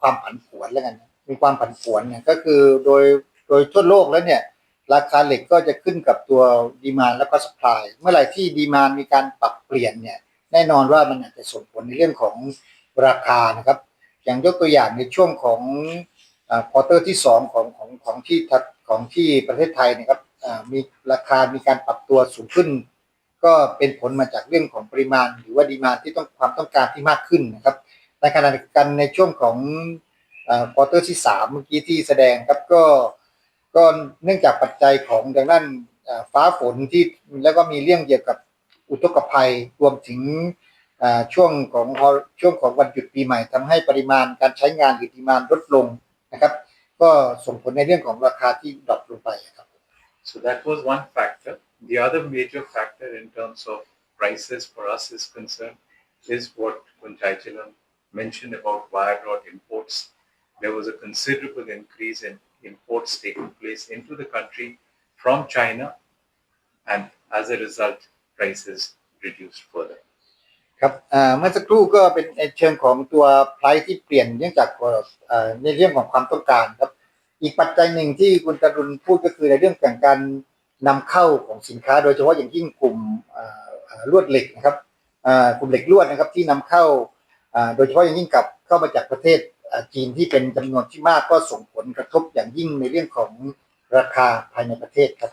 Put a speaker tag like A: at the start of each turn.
A: ความผันผวนแล้วกัน มีความผันผวนเนี่ยก็คือโดยโดยทั่วโลกแล้วเนี่ยราคาเหล็กก็จะขึ้นกับตัวดีมานแล้วก็สป라이เมื่อไหร่ที่ดีมานมีการปรับเปลี่ยนเนี่ยแน่นอนว่ามันอาจจะส่งผลในเรื่องของราคานะครับ อย่างยกตัวอย่างในช่วงของควอเตอร์ที่สองของของของที่ทัดของที่ประเทศไทยนะครับมีราคามีการปรับตัวสูงขึ้น ก็เป็นผลมาจากเรื่องของปริมาณ หรือว่าดีมานที่ต้องความต้องการที่มากขึ้นนะครับ ในขณะเดียวกันในช่วงของควอเตอร์ที่สามเมื่อกี้ที่แสดงครับก็ก็เนื่องจากปัจจัยของทางด้านฟ้าฝนที่แล้วก็มีเรื่องเกี่ยวกับอุทกภัยรวมถึงช่วงของช่วงของวันหยุดปีใหม่ทำให้ปริมาณการใช้งานหรือดีมานลดลงนะครับ ก็ส่งผลในเรื่องของราคาที่ดรอปลงไปครับ
B: So that was one factor. The other major factor in terms of prices for us is concerned is what Kunjaichalam mentioned about wire rod imports. There was a considerable increase in imports taking place into the country from China, and as a result, prices reduced further.
A: ครับเมื่อสักครู่ก็เป็นในเชิงของตัวไพรที่เปลี่ยนเนื่องจากในเรื่องของความต้องการครับ อีกปัจจัยหนึ่งที่คุณตรุณพูดก็คือในเรื่องของการนำเข้าของสินค้า โดยเฉพาะอย่างยิ่งกลุ่มลวดเหล็กนะครับกลุ่มเหล็กลวดนะครับที่นำเข้า โดยเฉพาะอย่างยิ่งกับเข้ามาจากประเทศจีนที่เป็นจำนวนที่มากก็ส่งผลกระทบอย่างยิ่งในเรื่องของราคาภายในประเทศครับ